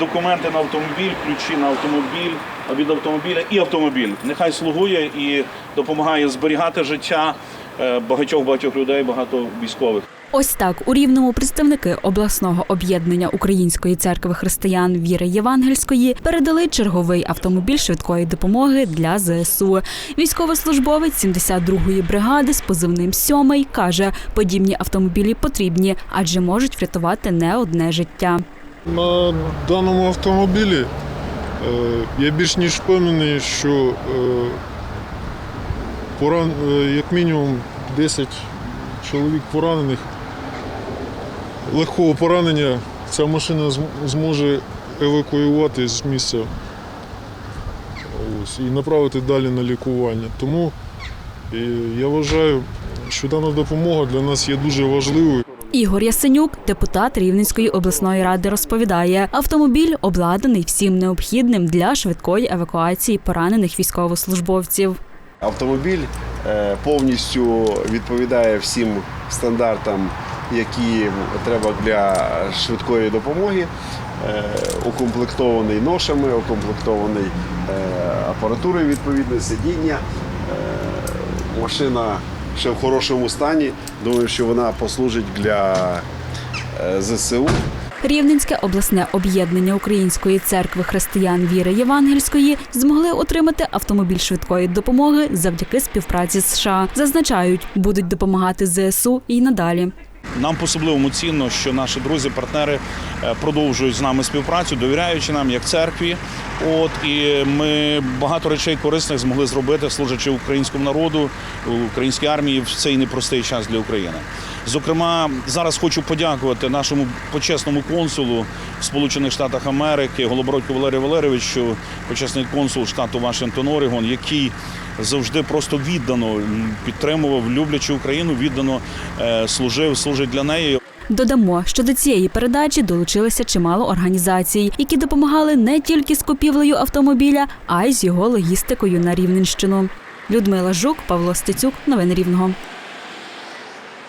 Документи на автомобіль, ключі на автомобіль, від автомобіля і автомобіль. Нехай слугує і допомагає зберігати життя е, багатьох багатьох людей, багато військових. Ось так у рівному представники обласного об'єднання Української церкви християн віри Євангельської передали черговий автомобіль швидкої допомоги для ЗСУ. Військовослужбовець 72-ї бригади з позивним «Сьомий» каже, подібні автомобілі потрібні, адже можуть врятувати не одне життя. На даному автомобілі е, я більш ніж впевнений, що е, поран, е, як мінімум 10 чоловік поранених, легкого поранення ця машина зможе евакуювати з місця ось, і направити далі на лікування. Тому е, я вважаю, що дана допомога для нас є дуже важливою. Ігор Ясенюк, депутат Рівненської обласної ради, розповідає, автомобіль обладнаний всім необхідним для швидкої евакуації поранених військовослужбовців. Автомобіль е, повністю відповідає всім стандартам, які треба для швидкої допомоги. Е, Укомплектований ношами, укомплектований е, апаратурою відповідне сидіння. Машина ще в хорошому стані. Думаю, що вона послужить для е, ЗСУ. Рівненське обласне об'єднання Української церкви християн віри Євангельської змогли отримати автомобіль швидкої допомоги завдяки співпраці з США. Зазначають, будуть допомагати ЗСУ і надалі. Нам по-особливому цінно, що наші друзі, партнери е, продовжують з нами співпрацю, довіряючи нам як церкві. От і ми багато речей корисних змогли зробити, служачи українському народу, українській армії в цей непростий час для України. Зокрема, зараз хочу подякувати нашому почесному консулу в Сполучених Штатах Америки, Голобородьку Валерію Валерійовичу, почесний консул штату Вашингтон Орегон, який завжди просто віддано підтримував, люблячи Україну, віддано е, служив, служить для неї. Додамо, що до цієї передачі долучилися чимало організацій, які допомагали не тільки з купівлею автомобіля, а й з його логістикою на Рівненщину. Людмила Жук, Павло Стецюк, новини Рівного.